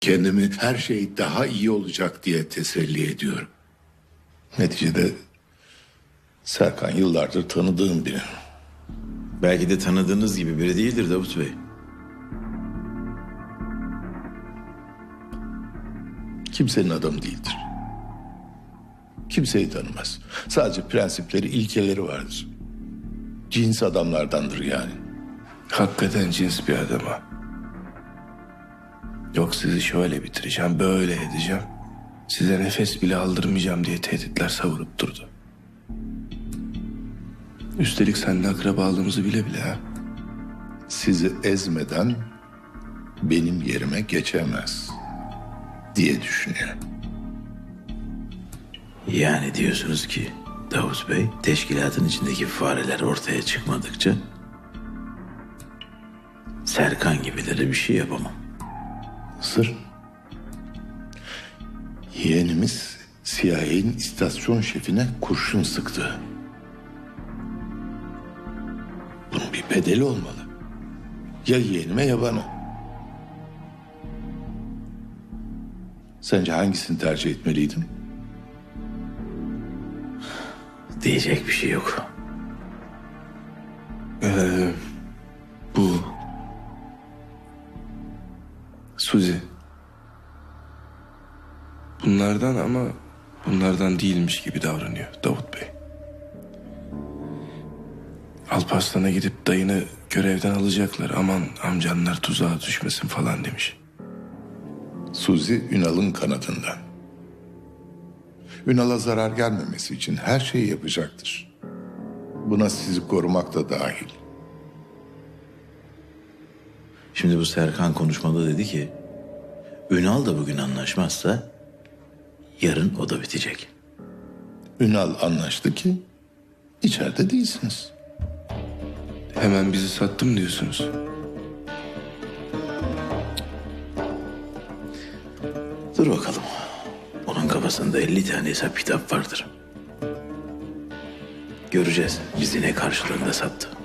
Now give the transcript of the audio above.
Kendimi her şey daha iyi olacak diye teselli ediyorum. Neticede Serkan yıllardır tanıdığım biri. Belki de tanıdığınız gibi biri değildir Davut Bey. Kimsenin adamı değildir. Kimseyi tanımaz. Sadece prensipleri, ilkeleri vardır. Cins adamlardandır yani. Hakikaten cins bir adam ha. Yok sizi şöyle bitireceğim, böyle edeceğim. Size nefes bile aldırmayacağım diye tehditler savurup durdu. Üstelik seninle akrabalığımızı bile bile ha. Sizi ezmeden benim yerime geçemez diye düşünüyor. Yani diyorsunuz ki Davut Bey teşkilatın içindeki fareler ortaya çıkmadıkça Serkan gibileri bir şey yapamam. Sır. Yeğenimiz CIA'nin istasyon şefine kurşun sıktı. Bunun bir bedeli olmalı. Ya yeğenime ya bana. Sence hangisini tercih etmeliydim? Diyecek bir şey yok. Ee, Suzi. Bunlardan ama bunlardan değilmiş gibi davranıyor Davut Bey. Alparslan'a gidip dayını görevden alacaklar. Aman amcanlar tuzağa düşmesin falan demiş. Suzi Ünal'ın kanadından. Ünal'a zarar gelmemesi için her şeyi yapacaktır. Buna sizi korumak da dahil. Şimdi bu Serkan konuşmada dedi ki Ünal da bugün anlaşmazsa yarın o da bitecek. Ünal anlaştı ki içeride değilsiniz. Hemen bizi sattım diyorsunuz. Dur bakalım. Onun kafasında 50 tane hesap kitap vardır. Göreceğiz bizi ne karşılığında sattı.